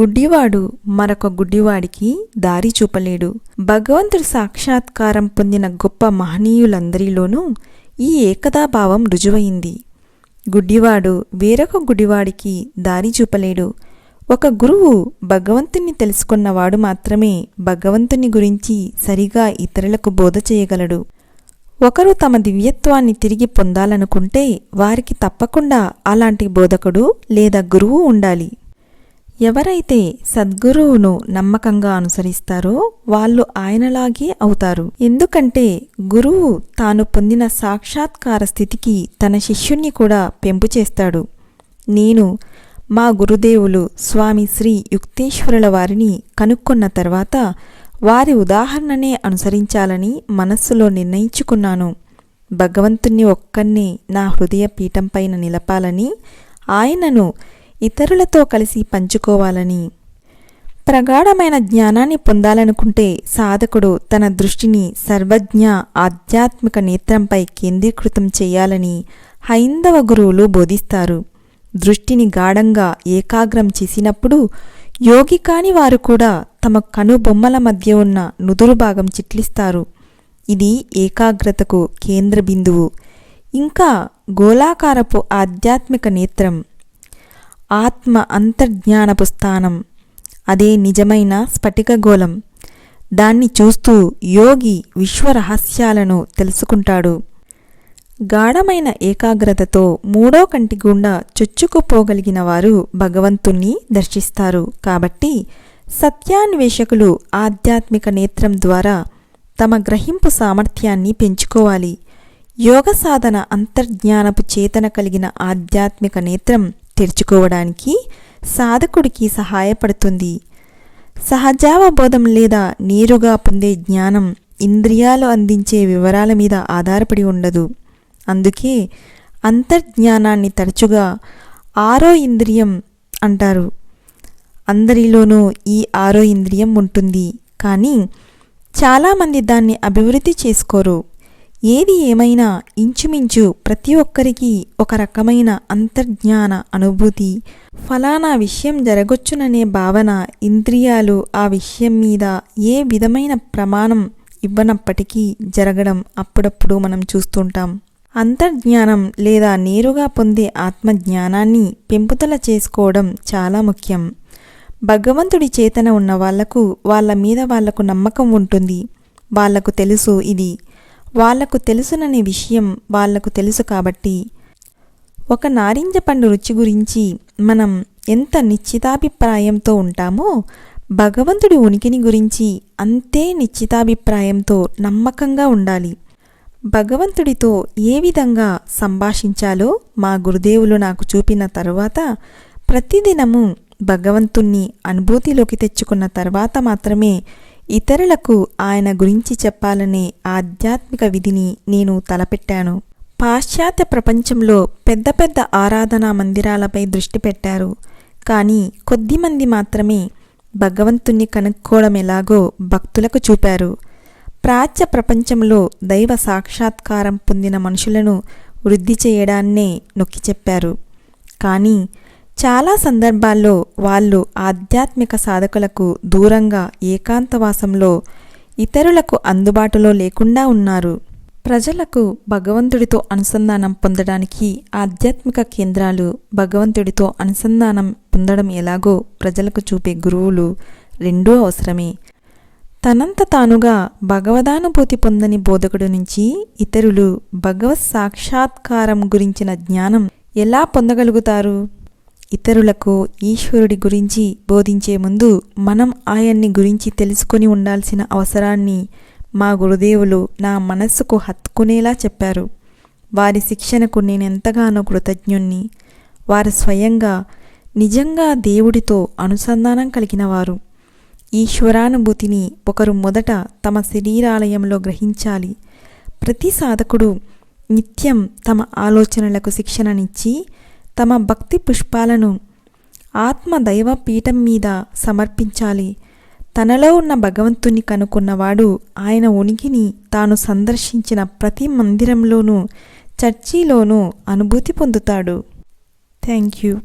గుడ్డివాడు మరొక గుడ్డివాడికి దారి చూపలేడు. భగవంతుడి సాక్షాత్కారం పొందిన గొప్ప మహనీయులందరిలోనూ ఈ ఏకతాభావం రుజువైంది. గుడ్డివాడు వేరొక గుడివాడికి దారి చూపలేడు. ఒక గురువు భగవంతుణ్ణి తెలుసుకున్నవాడు మాత్రమే భగవంతుని గురించి సరిగా ఇతరులకు బోధ చేయగలడు. ఒకరు తమ దివ్యత్వాన్ని తిరిగి పొందాలనుకుంటే వారికి తప్పకుండా అలాంటి బోధకుడు లేదా గురువు ఉండాలి. ఎవరైతే సద్గురువును నమ్మకంగా అనుసరిస్తారో వాళ్ళు ఆయనలాగే అవుతారు. ఎందుకంటే గురువు తాను పొందిన సాక్షాత్కార స్థితికి తన శిష్యుణ్ణి కూడా పెంపు చేస్తాడు. నేను మా గురుదేవులు స్వామి శ్రీ యుక్తేశ్వరుల వారిని కనుక్కున్న తర్వాత వారి ఉదాహరణనే అనుసరించాలని మనస్సులో నిర్ణయించుకున్నాను. భగవంతుణ్ణి ఒక్కన్నే నా హృదయ పీఠంపైన నిలపాలని ఆయనను ఇతరులతో కలిసి పంచుకోవాలని. ప్రగాఢమైన జ్ఞానాన్ని పొందాలనుకుంటే సాధకుడు తన దృష్టిని సర్వజ్ఞ ఆధ్యాత్మిక నేత్రంపై కేంద్రీకృతం చేయాలని హైందవ గురువులు బోధిస్తారు. దృష్టిని గాఢంగా ఏకాగ్రం చేసినప్పుడు యోగి కాని వారు కూడా తమ కనుబొమ్మల మధ్య ఉన్న నుదురు భాగం చిట్లిస్తారు. ఇది ఏకాగ్రతకు కేంద్ర బిందువు ఇంకా గోళాకారపు ఆధ్యాత్మిక నేత్రం ఆత్మ అంతర్జ్ఞానపు స్థానం అదే నిజమైన స్ఫటికగోళం దాన్ని చూస్తూ యోగి విశ్వరహస్యాలను తెలుసుకుంటాడు. గాఢమైన ఏకాగ్రతతో మూడో కంటి గుండా చొచ్చుకుపోగలిగిన వారు భగవంతుణ్ణి దర్శిస్తారు. కాబట్టి సత్యాన్వేషకులు ఆధ్యాత్మిక నేత్రం ద్వారా తమ గ్రహింపు సామర్థ్యాన్ని పెంచుకోవాలి. యోగ సాధన అంతర్జ్ఞానపు చేతన కలిగిన ఆధ్యాత్మిక నేత్రం తెరుచుకోవడానికి సాధకుడికి సహాయపడుతుంది. సహజావబోధం లేదా నేరుగా పొందే జ్ఞానం ఇంద్రియాలు అందించే వివరాల మీద ఆధారపడి ఉండదు. అందుకే అంతర్జ్ఞానాన్ని తరచుగా ఆరో ఇంద్రియం అంటారు. అందరిలోనూ ఈ ఆరో ఇంద్రియం ఉంటుంది. కానీ చాలామంది దాన్ని అభివృద్ధి చేసుకోరు. ఏది ఏమైనా ఇంచుమించు ప్రతి ఒక్కరికి ఒక రకమైన అంతర్జ్ఞాన అనుభూతి. ఫలానా విషయం జరగొచ్చుననే భావన ఇంద్రియాలు ఆ విషయం మీద ఏ విధమైన ప్రమాణం ఇవ్వనప్పటికీ జరగడం అప్పుడప్పుడు మనం చూస్తుంటాం. అంతర్జ్ఞానం లేదా నేరుగా పొందే ఆత్మజ్ఞానాన్ని పెంపుదల చేసుకోవడం చాలా ముఖ్యం. భగవంతుడి చేతన ఉన్న వాళ్ళకు వాళ్ళ మీద వాళ్ళకు నమ్మకం ఉంటుంది. వాళ్ళకు తెలుసు ఇది వాళ్ళకు తెలుసుననే విషయం వాళ్ళకు తెలుసు కాబట్టి. ఒక నారింజ పండు రుచి గురించి మనం ఎంత నిశ్చితాభిప్రాయంతో ఉంటామో భగవంతుడి ఉనికిని గురించి అంతే నిశ్చితాభిప్రాయంతో నమ్మకంగా ఉండాలి. భగవంతుడితో ఏ విధంగా సంభాషించాలో మా గురుదేవులు నాకు చూపిన తరువాత ప్రతిదినము భగవంతుణ్ణి అనుభూతిలోకి తెచ్చుకున్న తర్వాత మాత్రమే ఇతరులకు ఆయన గురించి చెప్పాలనే ఆధ్యాత్మిక విధిని నేను తలపెట్టాను. పాశ్చాత్య ప్రపంచంలో పెద్ద పెద్ద ఆరాధనా మందిరాలపై దృష్టి పెట్టారు. కానీ కొద్దిమంది మాత్రమే భగవంతుణ్ణి కనుక్కోవడం ఎలాగో భక్తులకు చూపారు. ప్రాచ్య ప్రపంచంలో దైవ సాక్షాత్కారం పొందిన మనుషులను వృద్ధి చేయడాన్నే నొక్కి చెప్పారు. కానీ చాలా సందర్భాల్లో వాళ్ళు ఆధ్యాత్మిక సాధకులకు దూరంగా ఏకాంతవాసంలో ఇతరులకు అందుబాటులో లేకుండా ఉన్నారు. ప్రజలకు భగవంతుడితో అనుసంధానం పొందడానికి ఆధ్యాత్మిక కేంద్రాలు భగవంతుడితో అనుసంధానం పొందడం ఎలాగో ప్రజలకు చూపే గురువులు రెండూ అవసరమే. తనంత తానుగా భగవదానుభూతి పొందని బోధకుడు నుంచి ఇతరులు భగవత్ సాక్షాత్కారం గురించిన జ్ఞానం ఎలా పొందగలుగుతారు? ఇతరులకు ఈశ్వరుడి గురించి బోధించే ముందు మనం ఆయన్ని గురించి తెలుసుకొని ఉండాల్సిన అవసరాన్ని మా గురుదేవులు నా మనస్సుకు హత్తుకునేలా చెప్పారు. వారి శిక్షణకు నేనెంతగానో కృతజ్ఞుణ్ణి. వారు స్వయంగా నిజంగా దేవుడితో అనుసంధానం కలిగినవారు ఈశ్వరానుభూతిని ఒకరు మొదట తమ శరీరాలయంలో గ్రహించాలి. ప్రతి సాధకుడు నిత్యం తమ ఆలోచనలకు శిక్షణనిచ్చి తమ భక్తి పుష్పాలను ఆత్మ దైవ పీఠం మీద సమర్పించాలి. తనలో ఉన్న భగవంతుని కనుక్కున్నవాడు ఆయన ఉనికిని తాను సందర్శించిన ప్రతి మందిరంలోనూ చర్చిలోనూ అనుభూతి పొందుతాడు. Thank you.